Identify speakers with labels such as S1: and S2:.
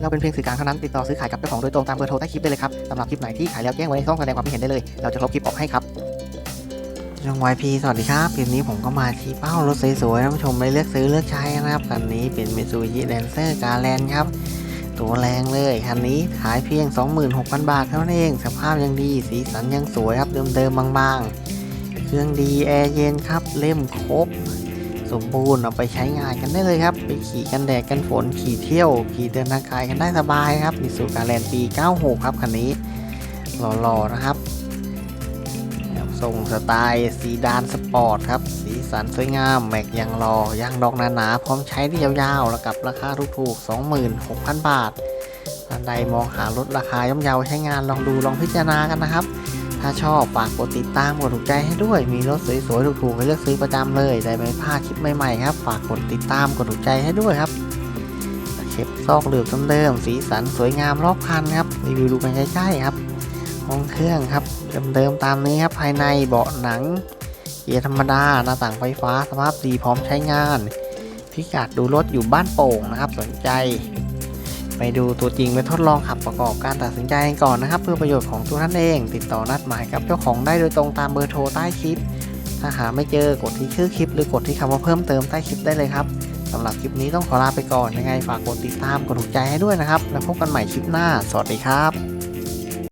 S1: เราเป็นเพียงสื่อกลางเท่านั้นติดต่อซื้อขายกับเจ้าของโดยตรงตามเบอร์โทรใต้คลิปได้เลยครับสำหรับคลิปไหนที่ขายแล้วแจ้งไว้ในช่องแสดงความคิดเห็นได้เลย เราจะลบคลิปออกให้ครับช่อง YP สวัสดีครับคลิปนี้ผมก็มาชี้เป้ารถสวยๆท่านผู้ชมไปเลือกซื้อเลือกใช้นะครับคันนี้เป็น Mitsubishi Lancer g a r l a n ครับตัวแรงเลยคันนี้ขายเพียง 26,000 บาทเท่านั้นเอง สภาพยังดีสีสันยังสวยครับเดิมๆบางๆ เครื่องดีแอร์เย็นครับเล่มครบ สมบูรณ์เอาไปใช้งานกันได้เลยครับ ไปขี่กันแดดกันฝนขี่เที่ยว ขี่เดินทางไกลกันได้สบายครับมิสูการแลนปี 96 ครับคันนี้หล่อๆนะครับทรงสไตล์สีดานสปอร์ตครับ สีสันสวยงาม แม็กยังรอยางดอกหนาๆพร้อมใช้ได้ยาวๆแล้วกับราคาถูกๆ 26,000 บาทท่านใดมองหารถราคาย่อมเยาใช้งานลองดูลองพิจารณากันนะครับ ถ้าชอบฝากกดติดตามกดถูกใจให้ด้วย มีรถสวยๆถูกๆให้เลือกซื้อประจำเลยได้ไม่พลาดคลิปใหม่ๆครับ ฝากกดติดตามกดถูกใจให้ด้วยครับเข็บซอกเหลือบเดิมๆสีสันสวยงามรอบคันครับรีวิวดูกันใกล้ๆครับห้องเครื่องครับเดิมๆตามนี้ครับภายในเบาะหนังเกียร์ธรรมดาหน้าต่างไฟฟ้าสภาพดีพร้อมใช้งาน พิกัดดูรถอยู่บ้านโป่งนะครับ สนใจ ไปดูตัวจริงไปทดลองขับประกอบการตัดสินใจกันก่อนนะครับ เพื่อประโยชน์ของตัวท่านเอง ติดต่อนัดหมายกับเจ้าของได้โดยตรงตามเบอร์โทรใต้คลิป ถ้าหาไม่เจอกดที่ชื่อคลิป หรือกดที่คำว่าเพิ่มเติมใต้คลิปได้เลยครับสำหรับคลิปนี้ต้องขอลาไปก่อนยังไงฝากกดติดตามกดถูกใจให้ด้วยนะครับ แล้วพบกันใหม่คลิปหน้า สวัสดีครับ